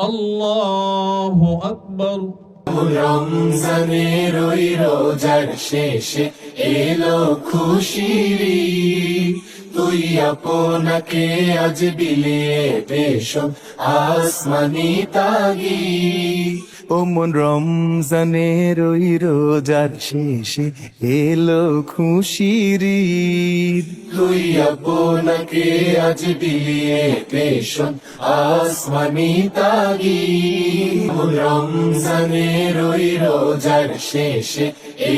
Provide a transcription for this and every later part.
আল্লাহ আকবর রমজানের ওই রোজার শেষে এলো খুশি তুই আপনাকে আজ বিলিয়ে বেশ আসমানি তাগি ও মন রমজানের ওই রোজার শেষে এলো খুশির। তুই আপনাকে আজ বিলিয়ে দেশ আসমানি তাগি রমজানের ওই রোজার শেষে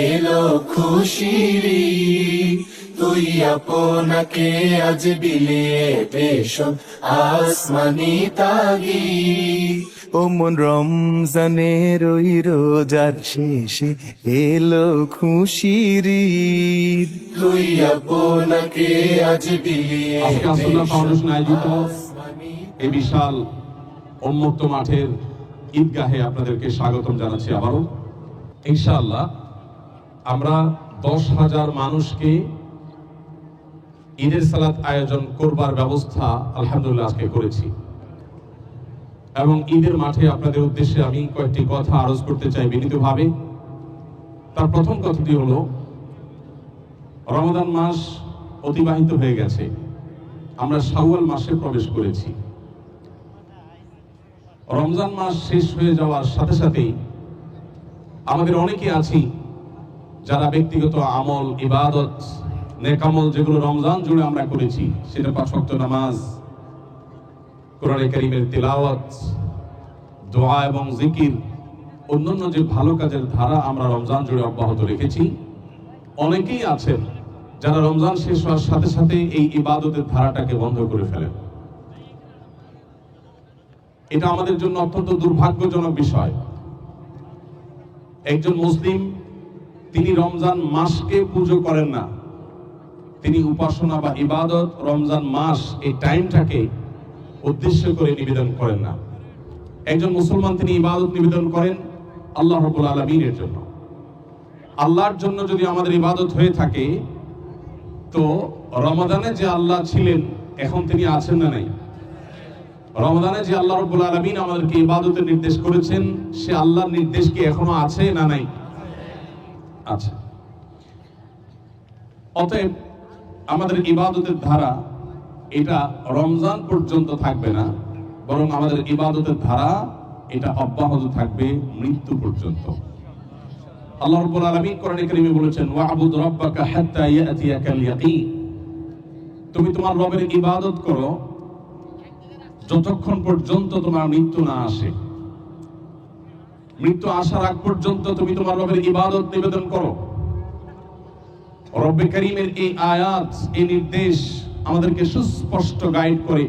এলো খুশির। তুই আপনাকে আজ বিলিয়ে দেশ আসমানি তাগি ও মন রমজানের ওই রোজার শেষে এলো খুশির। তুই আপনাকে আজ বিলিয়ে আজকে ফাউন্ডেশন আয়োজিত এই বিশাল উন্মুক্ত মাঠের ঈদগাহে আপনাদেরকে স্বাগতম জানাচ্ছি আবারও ইনশাআল্লাহ আমরা দশ হাজার মানুষকে ঈদের সালাত আয়োজন করবার ব্যবস্থা আলহামদুলিল্লাহ আজকে করেছি। এবং ঈদের মাঠে আপনাদের উদ্দেশ্যে আমি কয়েকটি কথা আরজ করতে চাই বিনীতভাবে। তার প্রথম কথাটি হলো রমাদান মাস অতিবাহিত হয়ে গেছে। আমরা শাওয়াল মাসে প্রবেশ করেছি। রমজান মাস শেষ হয়ে যাওয়ার সাথে সাথেই আমাদের অনেকে আছি যারা ব্যক্তিগত আমল, ইবাদত নেকামল যেগুলো রমজান জুড়ে আমরা করেছি, সেটা পাঁচ ওয়াক্ত নামাজ, কোরআনে কারিমের তেলাওয়াত, দোয়া এবং জিকির, অন্যান্য যে ভালো কাজের ধারা আমরা রমজান জুড়ে অব্যাহত রেখেছি। অনেকেই আছেন যারা রমজান শেষ হওয়ার সাথে সাথে এই ইবাদতের ধারাটাকে বন্ধ করে ফেলেন। এটা আমাদের জন্য অত্যন্ত দুর্ভাগ্যজনক বিষয়। একজন মুসলিম, তিনি রমজান মাসকে পুজো করেন না। তিনি উপাসনা বা ইবাদত রমজান মাস এই টাইমটাকে উদ্দেশ্য করে নিবেদন করেন না। একজন মুসলমান তিনি ইবাদত নিবেদন করেন আল্লাহ রবুল আলমিনের জন্য। আল্লাহর জন্য যদি আমাদের ইবাদত হয়ে থাকে, তো রমাদানে যে আল্লাহ ছিলেন, এখন তিনি আছেন না নাই? রমাদানে যে আল্লাহ রব্বুল আলমিন আমাদেরকে ইবাদতের নির্দেশ করেছেন, সে আল্লাহর নির্দেশ কি এখনও আছে না নাই? আছে। অতএব আমাদের ইবাদতের ধারা এটা রমজান পর্যন্ত থাকবে না, বরং আমাদের ইবাদতের ধারা এটা অব্যাহত থাকবে মৃত্যু পর্যন্ত। আল্লাহ রাব্বুল আলামিন কোরআনে কারিমে বলেছেন, ওয়া'বুদ রাব্বাকা হাত্তা ইয়াতিয়াকাল ইয়াকিন তুমি তোমার রবের ইবাদত করো যতক্ষণ পর্যন্ত তোমার মৃত্যু না আসে। মৃত্যু আসার আগ পর্যন্ত তুমি তোমার রবের ইবাদত নিবেদন করো। রব্বে করিমের এই আয়াত, এই নির্দেশ আমাদেরকে সুস্পষ্ট গাইড করে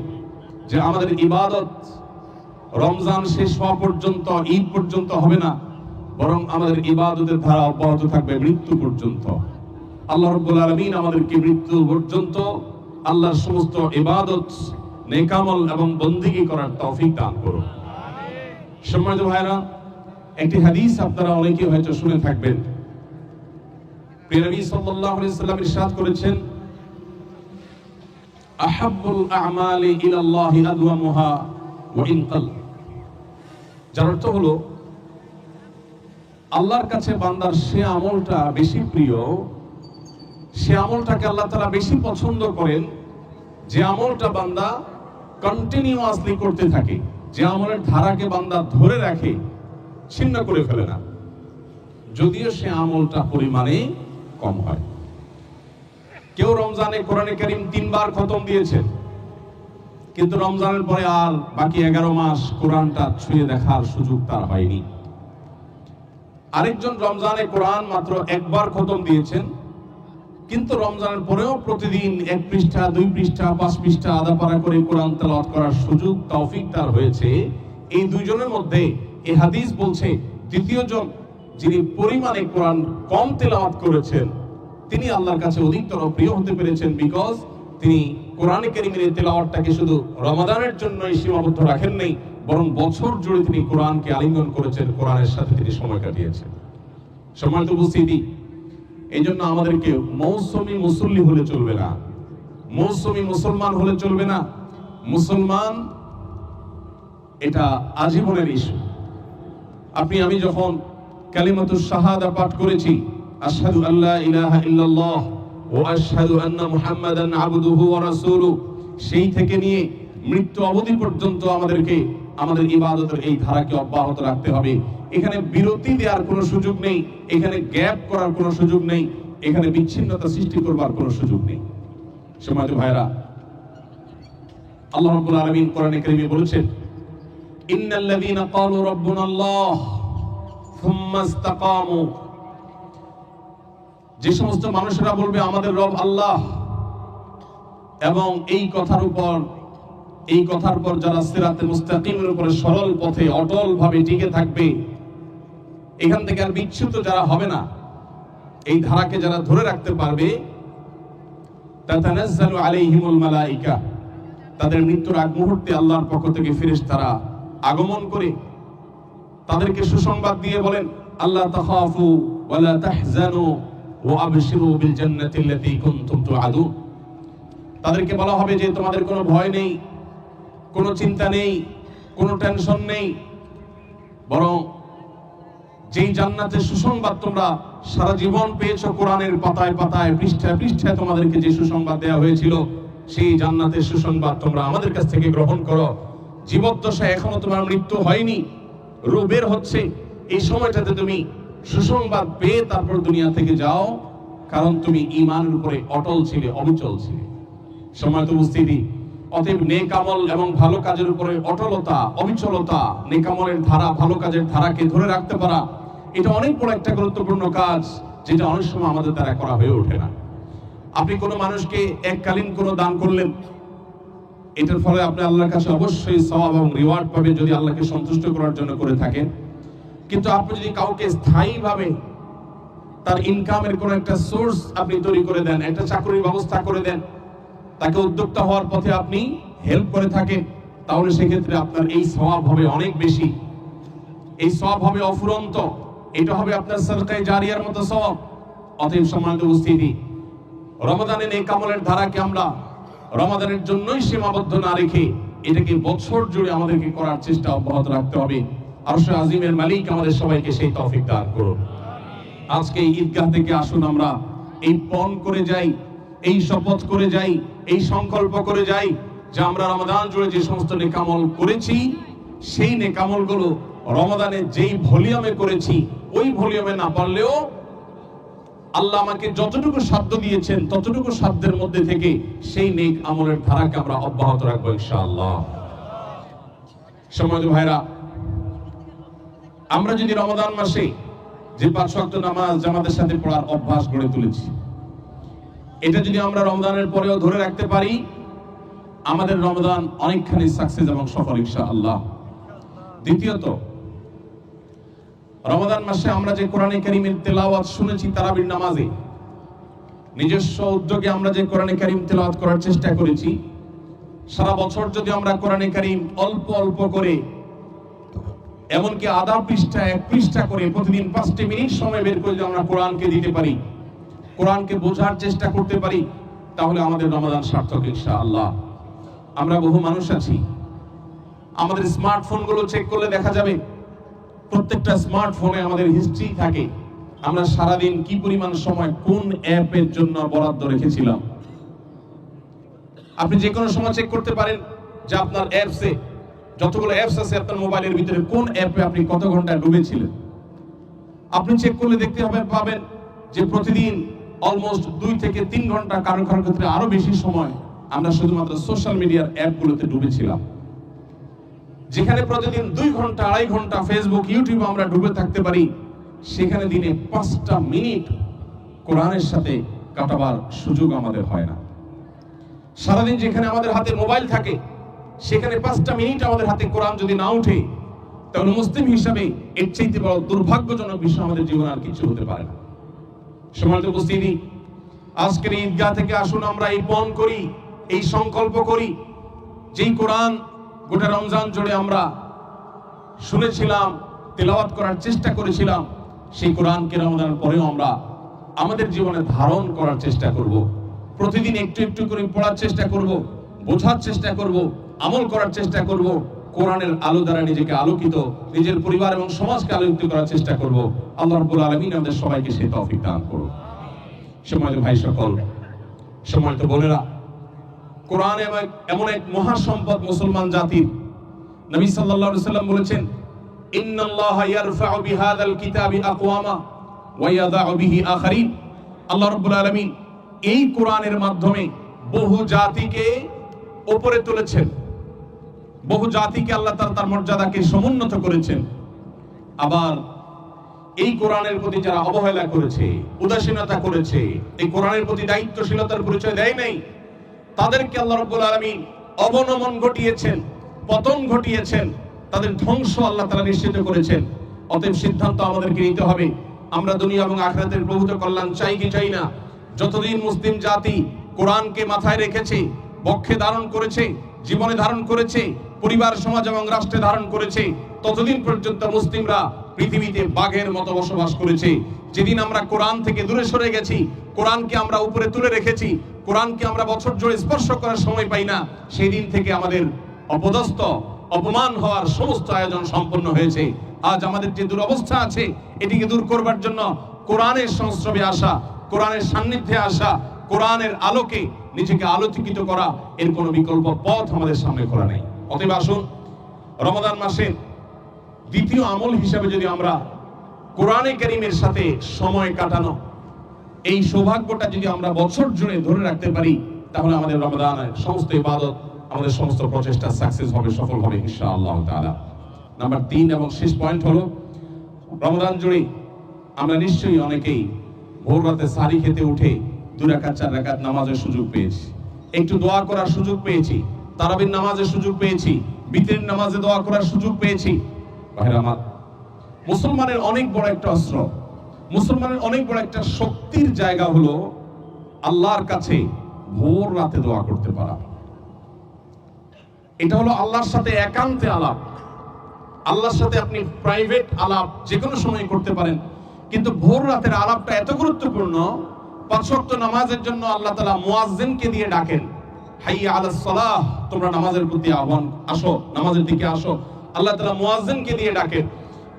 যে আমাদের ইবাদত রমজান শেষ হওয়া পর্যন্ত, ঈদ পর্যন্ত হবে না, বরং আমাদের ইবাদতের ধারা অব্যাহত থাকবে মৃত্যু পর্যন্ত। আল্লাহ রব্বুল আলমিন আমাদেরকে মৃত্যু পর্যন্ত আল্লাহর সমস্ত ইবাদত, নেকামল এবং বন্দিগি করার তৌফিক দান করুন। সম্মানিত ভাইরা একটি হাদিস আপনারা অনেকে হয়তো শুনে থাকবেন। আল্লাহর কাছে বান্দার সে আমলটা বেশি প্রিয়, সে আমলটাকে আল্লাহ তাআলা বেশি পছন্দ করেন, যে আমলটা বান্দা কন্টিনিউয়াসলি করতে থাকে, যে আমলের ধারাকে বান্দা ধরে রাখে, ছিন্ন করে ফেলে না। যদিও সে আমলটা পরিমাণে কম হয়। কেউ রমজানে কোরআনে কারিম তিনবার খতম দিয়েছেন কিন্তু রমজানের পরে আর বাকি এগারো মাস কোরআনটা ছুঁয়ে দেখার সুযোগ তার হয়নি। আরেকজন রমজানে কোরআন মাত্র একবার খতম দিয়েছেন, কিন্তু রমজানের পরেও প্রতিদিন এক পৃষ্ঠা, দুই পৃষ্ঠা, পাঁচ পৃষ্ঠা আদা পারা করে কোরআন তেলাওয়াত করার সুযোগ, তৌফিক তার হয়েছে। এই দুইজনের মধ্যে এই হাদিস বলছে তৃতীয় জন যিনি পরিমাণে কোরআন কম তেলাওয়াত করেছেন, তিনি আল্লাহর কাছে অধিকতর প্রিয় হতে পেরেছেন বিকজ তিনি কোরআনে কারিমের তেলাওয়াতটাকে শুধু রমাদানের জন্যই সীমাবদ্ধ রাখেন নাই, বরং বছর জুড়ে তিনি কোরআনকে আলিঙ্গন করেছেন, কোরআনের সাথে তিনি সময় কাটিয়েছেন। সম্মানিত উপস্থিতি এই জন্য আমাদেরকে মৌসুমী মুসল্লি হলে চলবে না। মৌসুমী মুসলমান হলে চলবে না। মুসলমান, এটা আজীবনের ইস্যু আপনি, আমি যখন কালিমাতুর শাহাদা পাঠ করেছি। আশহাদু আল্লাহ ইলাহা ইল্লাল্লাহ ও আশহাদু আন্না মুহাম্মাদান আবদুহু ওয়া রাসূলুহু সেই থেকে নিয়ে মৃত্যু অবধি পর্যন্ত আমাদেরকে, আমাদের ইবাদতের এই ধারাকে অব্যাহত রাখতে হবে। এখানে বিরতি দেওয়ার কোনো সুযোগ নেই, এখানে গ্যাপ করার কোনো সুযোগ নেই, এখানে বিচ্ছিন্নতা সৃষ্টি করবার কোনো সুযোগ নেই। সমাজ ভাইরা আল্লাহ রাব্বুল আলামিন কোরআনে কারিমে বলেছেন ইন্নাল্লাযীনা ক্বালু থুম্মা ইসতাকামু যে সমস্ত মানুষেরা বলবে, আমাদের রব আল্লাহ। এবং এই কথার উপর, এই কথার পর যারা সিরাতে মুস্তাকিমের উপরে সরল পথে অটল ভাবে টিকে থাকবে, এখান থেকে আর বিচ্যুত যারা হবে না, এই ধারাকে যারা ধরে রাখতে পারবে তাদের মৃত্যুর আগ মুহূর্তে আল্লাহর পক্ষ থেকে ফেরেশতারা আগমন করে তাদেরকে সুসংবাদ দিয়ে বলেন আল্লাহ তাখাফু ওয়ালা তাহজানু ওয়া আবশিরু বিল জান্নাতি আল্লাতী কুনতুম তুআদুন। তাদেরকে বলা হবে যে, তোমাদের কোনো ভয় নেই, কোনো চিন্তা নেই, কোনো টেনশন নেই। বরং যেই জান্নাতের সুসংবাদ তোমরা সারা জীবন পেয়েছ, কোরআনের পাতায় পাতায়, পৃষ্ঠায় পৃষ্ঠায় তোমাদেরকে যে সুসংবাদ দেওয়া হয়েছিল, সেই জান্নাতের সুসংবাদ তোমরা আমাদের কাছ থেকে গ্রহণ করো। জীবদ্দশায় এখনও তোমার মৃত্যু হয়নি। রু বের হচ্ছে। এই সময়টাতে তুমি সুসংবাদ পেয়ে তারপর দুনিয়া থেকে যাও, কারণ তুমি ইমানের উপরে অটল ছিলে, অবিচল ছিলে। সময় তো উপস্থিতি, অতএব নেকামল এবং ভালো কাজের উপরে অটলতা, অবিচলতা নেকামলের ধারা, ভালো কাজের ধারাকে ধরে রাখতে পারা, এটা অনেক বড় একটা গুরুত্বপূর্ণ কাজ, যেটা অনেক সময় আমাদের দ্বারা করা হয়ে ওঠে না। আপনি কোনো মানুষকে এককালীন কোনো দান করলেন এটার ফলে আপনি আল্লাহর কাছে অবশ্যই সওয়াব এবং রিওয়ার্ড পাবেন যদি আল্লাহকে সন্তুষ্ট করার জন্য করে থাকেন। কিন্তু আপনি যদি কাউকে স্থায়ীভাবে তার ইনকামের কোনো একটা সোর্স আপনি তৈরি করে দেন, একটা চাকরির ব্যবস্থা করে দেন, তাকে উদ্যোক্তা হওয়ার পথে আপনি হেল্প করে থাকেন, তাহলে সেক্ষেত্রে আপনার এই স্বভাব হবে অনেক বেশি। এই সব হবে অফুরন্ত। এটা হবে আপনার সরকারি জারিয়ার মতো সব অতএব সম্মানিত উপস্থিতি রমাদানের এই কামলের ধারাকে আমরা রমাদানের জন্যই সীমাবদ্ধ না রেখে এটাকে বছর জুড়ে আমাদেরকে করার চেষ্টা অব্যাহত রাখতে হবে। আরশ আজিমের মালিক আমাদের সবাইকে সেই তৌফিক দান করুন। আজকে ঈদগাহ থেকে আসুন আমরা। এই পণ করে যাই, এই শপথ করে যাই, এই সংকল্প করে যাই যে আমরা রমাদান জুড়ে যে সমস্ত নেকামল করেছি, সেই নেকামলগুলো রমাদানে যেই ভলিউমে করেছি, ওই ভলিউমে না পারলেও আল্লাহ আমাকে যতটুকু সাধ্য দিয়েছেন, ততটুকু সাধ্যের মধ্যে থেকে সেই নেক আমলের ধারাকে আমরা অব্যাহত রাখব ইনশাআল্লাহ। সমাজ ভাইরা, আমরা যদি রমাদান মাসে যে পাঁচ ওয়াক্ত নামাজ জামাতের সাথে পড়ার অভ্যাস গড়ে তুলেছি, এটা যদি আমরা রমদানের পরেও ধরে রাখতে পারি, আমাদের রমদান অনেকখানি সাকসেস এবং সফল ইনশাআল্লাহ। দ্বিতীয়ত রমাদান মাসে আমরা যে কোরআনে কারিমের তেলাওয়াত শুনেছি, তারাবির নামাজে, নিজস্ব উদ্যোগে আমরা যে কোরআনে কারিম তেলাওয়াত করার চেষ্টা করেছি, সারা বছর যদি আমরা কোরআনে কারিম অল্প অল্প করে, এমনকি আধা পৃষ্ঠা, এক পৃষ্ঠা করে প্রতিদিন পাঁচটি মিনিট সময় বের করে যদি আমরা কোরআনকে দিতে পারি, কোরআনকে বোঝার চেষ্টা করতে পারি, তাহলে আমাদের রমাদান সার্থক ইনশাআল্লাহ। আমরা বহু মানুষ আছি। আমাদের স্মার্টফোনগুলো চেক করলে দেখা যাবে প্রত্যেকটা স্মার্টফোনে আমাদের হিস্ট্রি থাকে। আমরা সারাদিন কি পরিমাণ সময় কোন অ্যাপের জন্য বরাদ্দ রেখেছিলাম? আপনি যে কোনো সময় চেক করতে পারেন যে আপনার অ্যাপসে যতগুলো অ্যাপস আছে আপনার মোবাইলের ভিতরে কোন অ্যাপে আপনি কত ঘণ্টা ডুবেছিলেন? আপনি চেক করলে দেখতে হবে, পাবেন যে প্রতিদিন অলমোস্ট দুই থেকে তিন ঘণ্টা কারও কারও ক্ষেত্রে আরও বেশি সময় আমরা শুধুমাত্র সোশ্যাল মিডিয়ার অ্যাপগুলোতে ডুবেছিলাম। যেখানে প্রতিদিন দুই ঘণ্টা, আড়াই ঘণ্টা ফেসবুক ইউটিউব আমরা ডুবে থাকতে পারি, সেখানে দিনে পাঁচটা মিনিট কোরআনের সাথে কাটাবার সুযোগ আমাদের হয় না। সারাদিন যেখানে আমাদের হাতে মোবাইল থাকে, সেখানে পাঁচটা মিনিট আমাদের হাতে কোরআন যদি না উঠে তাহলে মুসলিম হিসাবে এর চাইতে বড় দুর্ভাগ্যজনক বিষয় আমাদের জীবনে আর কিছু হতে পারে না। সমাজ উপস্থিতি, আজকের ঈদগাহ থেকে আসুন, আমরা এই পণ করি, এই সংকল্প করি, যেই কোরআন গোটা রমজান জুড়ে আমরা শুনেছিলাম, তেলাওয়াত করার চেষ্টা করেছিলাম, সেই কোরআনকে রমজানের পরেও আমরা আমাদের জীবনে ধারণ করার চেষ্টা করব। প্রতিদিন একটু একটু করে পড়ার চেষ্টা করব, বোঝার চেষ্টা করব, আমল করার চেষ্টা করব, কোরআনের আলো দ্বারা নিজেকে আলোকিত, নিজের পরিবার এবং সমাজকে আলোকিত করার চেষ্টা করব। আল্লাহ রাব্বুল আলামিন আমাদের সবাইকে সেই তৌফিক দান করুন। সময় ভাই সকল সময় তো বোনেরা কোরআন এমন এক- এমন এক মহাসম্পদ মুসলমান জাতির নবী আলাইহি সাল্লাম বলেছেন আল্লাহ রাব্বুল আলামিন এই কোরআনের মাধ্যমে বহু জাতিকে উপরে তুলেছেন। বহু জাতিকে আল্লাহ তাআলা তার মর্যাদাকে সমুন্নত করেছেন। আবার এই কোরআনের প্রতি যারা অবহেলা করেছে, উদাসীনতা করেছে, এই কোরআনের প্রতি দায়িত্বশীলতার পরিচয় দেয় নাই তাদেরকে আল্লাহ রাব্বুল আলামিন অবনমন ঘটিয়েছেন, পতন ঘটিয়েছেন, তাদের ধ্বংস আল্লাহ তাআলা নিশ্চিত করেছেন। অতএব সিদ্ধান্ত আমাদেরকে নিতে হবে, আমরা দুনিয়া এবং আখরাতের প্রভূত কল্যাণ চাই কি চাই না? যতদিন মুসলিম জাতি কোরআনকে মাথায় রেখেছে, বক্ষে ধারণ করেছে, জীবনে ধারণ করেছে, পরিবার, সমাজ এবং রাষ্ট্রে ধারণ করেছে, ততদিন পর্যন্ত মুসলিমরা পৃথিবীতে বাঘের মতো বসবাস করেছে। যেদিন আমরা কোরআন থেকে দূরে সরে গেছি, কোরআনকে আমরা উপরে তুলে রেখেছি, কোরআনকে আমরা বছর জুড়ে স্পর্শ করার সময় পাই না সেই দিন থেকে আমাদের অপদস্থ, অপমান হওয়ার সমস্ত আয়োজন সম্পন্ন হয়েছে। আজ আমাদের যে দুরবস্থা আছে, এটিকে দূর করবার জন্য কোরআনের সংস্রবে আসা, কোরআনের সান্নিধ্যে আসা, কোরআনের আলোকে নিজেকে আলোকিত করা, এর কোনো বিকল্প পথ আমাদের সামনে খোলা নেই। অতএব আসুন রমাদান মাসে দ্বিতীয় আমল হিসাবে যদি আমরা কোরআনে করিমের সাথে সময় কাটানো, এই সৌভাগ্যটা যদি আমরা বছর জুড়ে ধরে রাখতে পারি, তাহলে আমাদের রমাদানের সমস্ত ইবাদত, আমাদের সমস্ত প্রচেষ্টা সাকসেস হবে, সফল হবে ইনশাআল্লাহ তাআলা। নাম্বার তিন এবং শেষ পয়েন্ট হলো, রমজান জুড়ে আমরা নিশ্চয়ই অনেকেই ভোর রাতে সারি খেতে উঠে দু রাকাত, চার রাকাত নামাজের সুযোগ পেয়েছি। একটু দোয়া করার সুযোগ পেয়েছি, তারাবির নামাজের সুযোগ পেয়েছি, বিতরের নামাজে দোয়া করার সুযোগ পেয়েছি ভাইরা মুসলমানের অনেক বড় একটা অস্ত্র, মুসলমানের অনেক বড় একটা শক্তির জায়গা হলো আল্লাহর কাছে ভোর রাতে দোয়া করতে পারা। এটা হলো আল্লাহর সাথে একান্তে আলাপ। আল্লাহর সাথে আপনি প্রাইভেট আলাপ যে কোনো সময় করতে পারেন। কিন্তু ভোর রাতের আলাপটা এত গুরুত্বপূর্ণ, পাঁচ ওয়াক্ত নামাজের জন্য আল্লাহ তাআলা মুয়াজ্জিনকে দিয়ে ডাকেন, হাইয়া আলাস তোমরা নামাজের প্রতি আহ্বান, আসো, নামাজের দিকে আসো। আল্লাহ তাআলা মুয়াজ্জিনকে দিয়ে ডাকেন।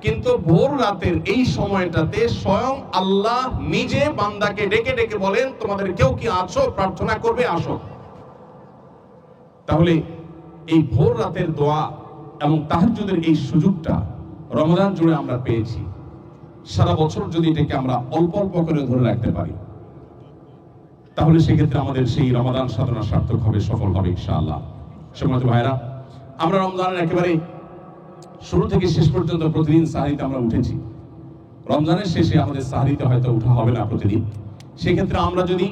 কিন্তু ভোর রাতের এই সময়টাতে স্বয়ং আল্লাহ নিজে বান্দাকে ডেকে ডেকে বলেন, তোমাদের কেউ কি আছো? প্রার্থনা করবে, আসো। তাহলে এই ভোর রাতের দোয়া এবং তাহাজ্জুদের এই সুযোগটা রমজান জুড়ে আমরা পেয়েছি। সারা বছর যদি এটাকে আমরা অল্প অল্প করে ধরে রাখতে পারি, তাহলে সেক্ষেত্রে আমাদের সেই রমাদান সাধনা সার্থক হবে, সফল হবে ইনশাআল্লাহ। সময় ভাইরা আমরা রমজানের একেবারে শুরু থেকে শেষ পর্যন্ত প্রতিদিন সাহারিতে আমরা উঠেছি। রমজানের শেষে আমাদের সাহারিতে হয়তো উঠা হবে না প্রতিদিন। সেক্ষেত্রে আমরা যদি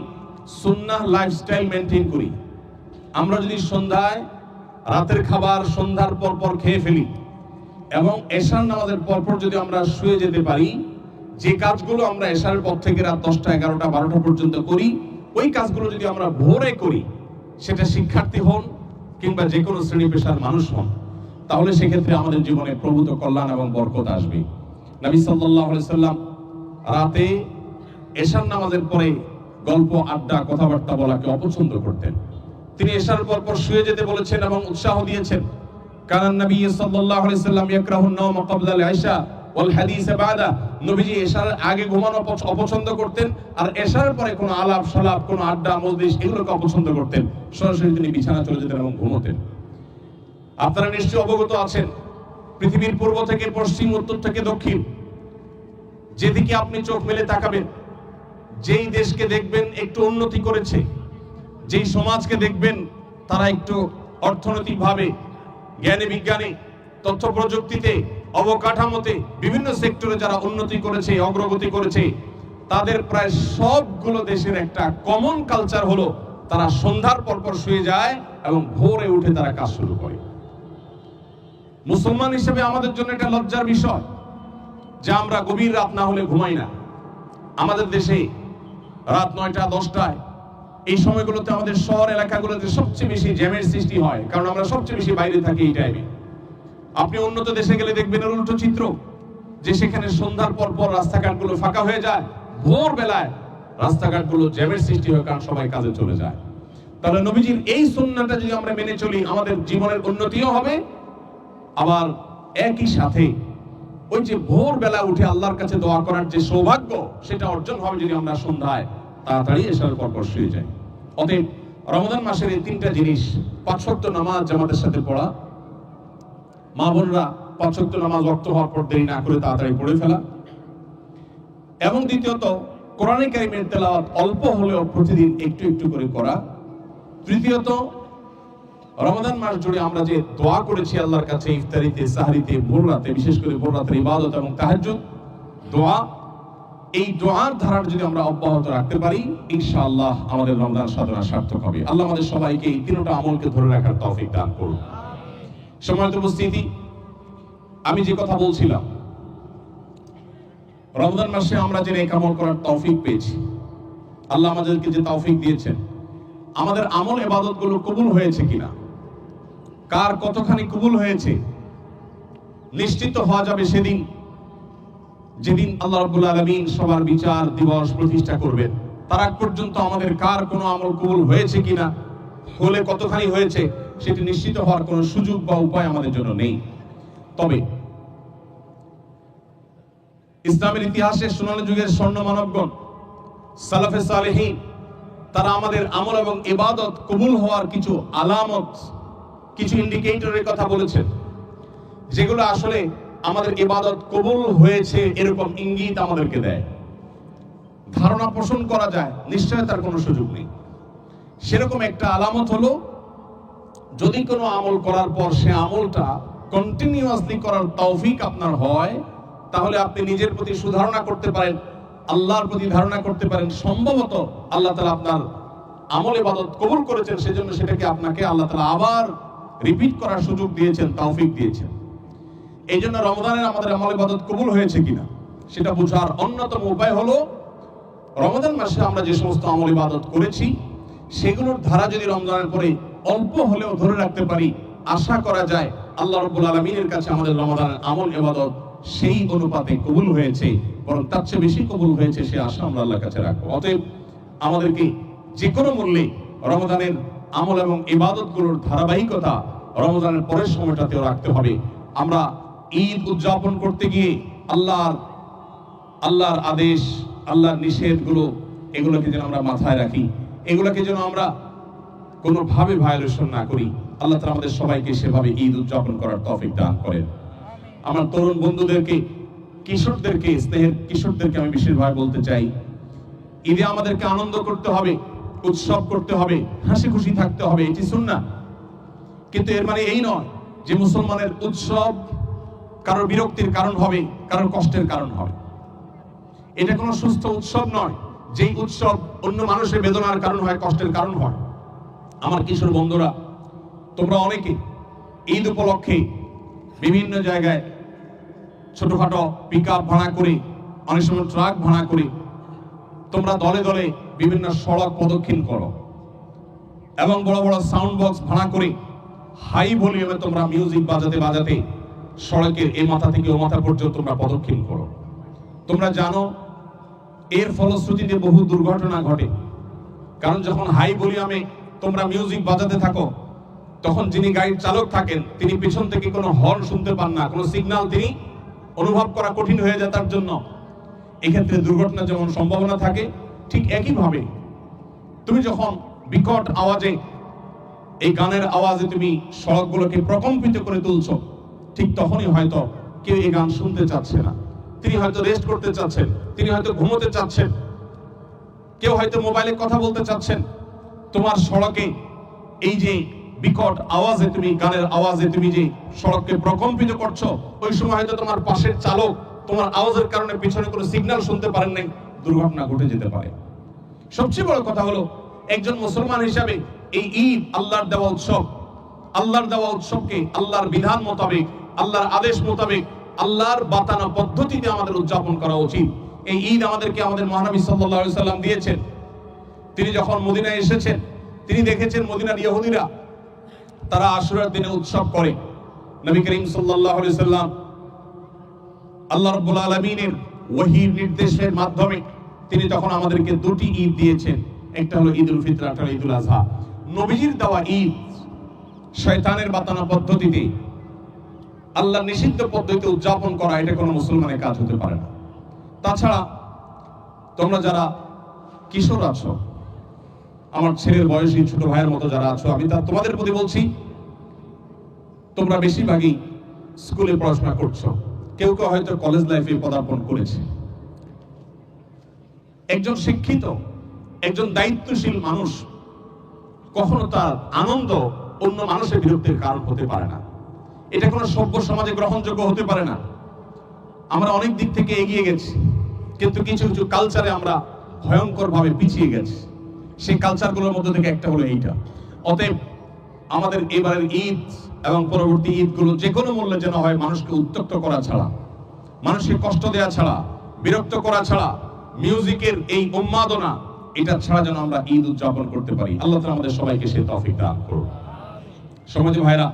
সুন্নাহ লাইফস্টাইল মেনটেন করি, আমরা যদি সন্ধ্যায় রাতের খাবার সন্ধ্যার পর পর খেয়ে ফেলি, এবং এশার নামাজের পরপর যদি আমরা শুয়ে যেতে পারি, যে কাজগুলো আমরা এশারের পর থেকে রাত দশটা, এগারোটা, বারোটা পর্যন্ত করি, ওই কাজগুলো যদি আমরা ভোরে করি, সেটা শিক্ষার্থী হন কিংবা যে কোনো শ্রেণি পেশার মানুষ হন তাহলে সেক্ষেত্রে আমাদের জীবনে প্রভূত কল্যাণ এবং বরকত আসবে। নবী আলাইহি সাল্লাম রাতে এশার নামাজের পরে গল্প, আড্ডা, কথাবার্তা বলাকে অপছন্দ করতেন। তিনি এশার পর পর শুয়ে যেতে বলেছেন এবং উৎসাহ দিয়েছেন। কারণ নবী সাল্লাল্লাহু আলাইহি সাল্লাম ইয়াকরাহুন নাওম ক্বাবলা আল-ইশা ওয়াল হাদিস বাদা। নবীজি এশার আগে ঘুমানো অপছ- অপছন্দ করতেন আর এশার পরে কোনো আলাপ সালাপ কোনো আড্ডা, মজলিস এগুলোকে অপছন্দ করতেন। সরাসরি তিনি বিছানা চলে যেতেন এবং ঘুমোতেন। আপনারা নিশ্চয়ই অবগত আছেন, পৃথিবীর পূর্ব থেকে পশ্চিম, উত্তর থেকে দক্ষিণ, যেদিকে আপনি চোখ মেলে তাকাবেন, যেই দেশকে দেখবেন একটু উন্নতি করেছে, যেই সমাজকে দেখবেন তারা একটু অর্থনৈতিকভাবে, জ্ঞানে, বিজ্ঞানে, তথ্য প্রযুক্তিতে, অবকাঠামোতে, বিভিন্ন সেক্টরে যারা উন্নতি করেছে, অগ্রগতি করেছে, তাদের প্রায় সবগুলো দেশের একটা কমন কালচার হলো, তারা সন্ধ্যার পর পর শুয়ে যায় এবং ভোরে উঠে তারা কাজ শুরু করে। মুসলমান হিসেবে আমাদের জন্য এটা লজ্জার বিষয় যে আমরা গভীর রাত না হলে ঘুমাই না। আমাদের দেশে রাত নয়টা, দশটায় এই সময়গুলোতে আমাদের শহর এলাকাগুলোতে সবচেয়ে বেশি জ্যামের সৃষ্টি হয়, কারণ আমরা সবচেয়ে বেশি বাইরে থাকি এই টাইমে আপনি উন্নত দেশে গেলে দেখবেন এর উল্টো চিত্র, যে সেখানে সন্ধ্যার পর পর রাস্তাঘাটগুলো ফাঁকা হয়ে যায় ভোর বেলায় রাস্তাঘাটগুলো জ্যামের সৃষ্টি হয় কারণ সবাই কাজে চলে যায়। তাহলে নবীজির এই সুন্নাহটা যদি আমরা মেনে চলি, আমাদের জীবনের উন্নতিও হবে আবার একই সাথে ওই যে ভোরবেলা উঠে আল্লাহর কাছে দোয়া করার যে সৌভাগ্য, সেটা অর্জন হবে যদি আমরা সন্ধ্যায় তাড়াতাড়ি এসার পর শুয়ে যাই। অতএব রমজান মাসের এই তিনটা জিনিস পাঁচশক্ত নামাজ জামাতের সাথে পড়া, মা বোনরা পাঁচশক্ত নামাজ অর্থ হওয়ার পর দেরি না করে তাড়াতাড়ি পড়ে ফেলা। এবং দ্বিতীয়ত, কোরআনে কারিমের তেলাওয়াত অল্প হলেও প্রতিদিন একটু একটু করে করা। তৃতীয়ত রমাদান মাস জুড়ে আমরা যে দোয়া করেছি আল্লাহর কাছে, ইফতারিতে, সাহারিতে ভোর বিশেষ করে ভোর ইবাদত এবং তাহাজ্জুদ, দোয়া, এই দোয়ার ধারার যদি আমরা অব্যাহত রাখতে পারি, ইনশাআল্লাহ আমাদের রমজান সাধনা সার্থক হবে। আল্লাহ আমাদের সবাইকে এই তিনটা আমলকে ধরে রাখার তৌফিক দান করুন। সম্মানিত উপস্থিতি, আমি যে কথা বলছিলাম, রমজান মাসে আমরা যে নেক আমল করার তৌফিক পেয়েছি, আল্লাহ আমাদেরকে যে তৌফিক দিয়েছেন, আমাদের আমল এবাদতগুলো কবুল হয়েছে কিনা? কার কতখানি কবুল হয়েছে, নিশ্চিত হওয়া যাবে সেদিন, যেদিন আল্লাহ রাব্বুল আলামিন সবার বিচার দিবস প্রতিষ্ঠা করবেন। তার আগ পর্যন্ত আমাদের কার কোনো আমল কবুল হয়েছে কিনা, হলে কতখানি হয়েছে, সেটি নিশ্চিত হওয়ার কোনো সুযোগ বা উপায় আমাদের জন্য নেই। তবে, ইসলামের ইতিহাসে সোনালী যুগের স্বর্ণ মানবগণ, সালাফে সালেহীন, তারা আমাদের আমল এবং ইবাদত কবুল হওয়ার কিছু আলামত কিছু ইন্ডিকেটরের কথা বলেছেন, যেগুলো আসলে আমাদের ইবাদত কবুল হয়েছে এরকম ইঙ্গিত আমাদেরকে দেয়। ধারণা পোষণ করা যায় নিশ্চয় তার কোনো সুযোগ নেই। সেরকম একটা আলামত হলো, যদি কোনো আমল করার পর সে আমলটা কন্টিনিউয়াসলি করার তৌফিক আপনার হয়, তাহলে আপনি নিজের প্রতি সুধারণা করতে পারেন, আল্লাহর প্রতি ধারণা করতে পারেন। সম্ভবত আল্লাহ তালা আপনার আমল ইবাদত কবুল করেছেন, সেজন্য সেটাকে আপনাকে আল্লাহ তালা আবার রিপিট করার সুযোগ দিয়েছেন, তৌফিক দিয়েছেন। এই জন্য রমদানের আমাদের আমল ইবাদত কবুল হয়েছে কিনা, সেটা বোঝার অন্যতম উপায় হলো, রমজান মাসে আমরা যে সমস্ত আমল ইবাদত করেছি, সেগুলোর ধারা যদি রমজানের পরে অল্প হলেও ধরে রাখতে পারি, আশা করা যায় আল্লাহ রব্বুল আলমিনের কাছে আমাদের রমজানের আমল ইবাদত সেই অনুপাতে কবুল হয়েছে, বরং তার চেয়ে বেশি কবুল হয়েছে সে আশা আমরা আল্লাহর কাছে রাখব। অতএব আমাদেরকে যে কোনো মূল্যে রমজানের আমল এবং ইবাদতগুলোর ধারাবাহিকতা রমজানের পরের সময়টাতেও রাখতে হবে। আমরা ঈদ উদযাপন করতে গিয়ে আল্লাহর আল্লাহর আদেশ, আল্লাহর নিষেধগুলো, এগুলোকে যেন আমরা মাথায় রাখি। এগুলোকে যেন আমরা কোনোভাবে ভায়োলেশন না করি। আল্লাহ তালা আমাদের সবাইকে সেভাবে ঈদ উদযাপন করার তফিক দান করেন। আমার তরুণ বন্ধুদেরকে, কিশোরদেরকে, স্নেহের কিশোরদেরকে আমি বিশেষভাবে বলতে চাই, ঈদে আমাদেরকে আনন্দ করতে হবে। উৎসব করতে হবে, হাসি খুশি থাকতে হবে, এটি শুননা কিন্তু এর মানে এই নয় যে মুসলমানের উৎসব কারোর বিরক্তির কারণ হবে, কারোর কষ্টের কারণ হবে। এটা কোনো সুস্থ উৎসব নয়, যেই উৎসব অন্য মানুষের বেদনার কারণ হয়, কষ্টের কারণ হয়। আমার কিশোর বন্ধুরা, তোমরা অনেকে ঈদ উপলক্ষে বিভিন্ন জায়গায় ছোটখাটো পিক ভাড়া করে, অনেক সময় ট্রাক ভাড়া করে, তোমরা দলে দলে বিভিন্ন সড়ক প্রদক্ষিণ করো। এবং বড় বড় সাউন্ড বক্স ভাড়া করে হাই ভলিউমে তোমরা মিউজিক বাজাতে বাজাতে সড়কের এ মাথা থেকে ও মাথা পর্যন্ত তোমরা প্রদক্ষিণ করো। তোমরা জানো, এর ফলশ্রুতিতে বহু দুর্ঘটনা ঘটে। কারণ যখন হাই ভলিউমে তোমরা মিউজিক বাজাতে থাকো, তখন যিনি গাড়ির চালক থাকেন, তিনি পেছন থেকে কোনো হর্ন শুনতে পান না, কোনো সিগন্যাল তিনি অনুভব করা কঠিন হয়ে যায় তার জন্য। এক্ষেত্রে দুর্ঘটনা যেমন সম্ভাবনা থাকে ঠিক একইভাবে তুমি যখন বিকট আওয়াজে, এই গানের আওয়াজে তুমি সড়কগুলোকে প্রকম্পিত করে তুলছো, ঠিক তখনই হয়তো কেউ এই গান শুনতে চাচ্ছে না। তিনি হয়তো রেস্ট করতে চাচ্ছেন, তিনি হয়তো ঘুমোতে চাচ্ছেন, কেউ হয়তো মোবাইলে কথা বলতে চাচ্ছেন। তোমার সড়কে এই যে বিকট আওয়াজে তুমি, গানের আওয়াজে তুমি যে সড়ককে প্রকম্পিত করছ, ওই সময় হয়তো তোমার পাশের চালক তোমার আওয়াজের কারণে পিছনে কোনো সিগন্যাল শুনতে পারেন নাই। দুর্ঘটনা ঘটে যেতে পারে। সবচেয়ে বড় কথা হলো, একজন মুসলমান হিসাবে এই ঈদ আল্লাহর দেওয়া উৎসব, আল্লাহর দেওয়া উৎসবকে আল্লাহর বিধান মোতাবেক, আল্লাহর আদেশ মোতাবেক, আল্লাহর বাতানা পদ্ধতিতে আমাদের উদযাপন করা উচিত। এই ঈদ আমাদেরকে আমাদের মহানবী আলাইহি সাল্লাম দিয়েছেন। তিনি যখন মদিনায় এসেছেন, তিনি দেখেছেন মদিনার ইহুদিরা, তারা আশুরার দিনে উৎসব করে। নবী করিম আলাইহি সাল্লাম আল্লাহ রাব্বুল আলামিনের ওহীর নির্দেশের মাধ্যমে তিনি তখন আমাদেরকে দুটি ঈদ দিয়েছেন। একটা হলো ঈদুল ফিতর একটা হলো ঈদুল আজহা নবীজির দেওয়া ঈদ শয়তানের বাতানো পদ্ধতিতে আল্লাহ নিষিদ্ধ পদ্ধতিতে উদযাপন করা, এটা কোনো মুসলমানের কাজ হতে পারে না। তাছাড়া তোমরা যারা কিশোর আছো, আমার ছেলের বয়সী ছোট ভাইয়ের মতো যারা আছো, আমি তা তোমাদের প্রতি বলছি, তোমরা বেশিরভাগই স্কুলে পড়াশোনা করছ। কেউ কেউ হয়তো কলেজ লাইফে পদার্পণ করেছে। একজন শিক্ষিত, একজন দায়িত্বশীল মানুষ কখনো তার আনন্দ অন্য মানুষের বিরক্তির কারণ হতে পারে না। এটা কোনো সভ্য সমাজে গ্রহণযোগ্য হতে পারে না। আমরা অনেক দিক থেকে এগিয়ে গেছি, কিন্তু কিছু কিছু কালচারে আমরা ভয়ঙ্কর ভাবে পিছিয়ে গেছি। সেই কালচারগুলোর মধ্যে থেকে একটা হলো এইটা। অতএব আমাদের এবারের ঈদ এবং পরবর্তী ঈদগুলো যে কোনো মূল্যে যেন হয় মানুষকে উত্তক্ত করা ছাড়া, মানুষকে কষ্ট দেওয়া ছাড়া, বিরক্ত করা ছাড়া, মিউজিকের এই উন্মাদনা, এটা ছাড়া যেন আমরা ঈদ উদযাপন করতে পারি। আল্লাহ আমাদের সবাইকে সে তৌফিক দান করুন। সমাজ ভাইরা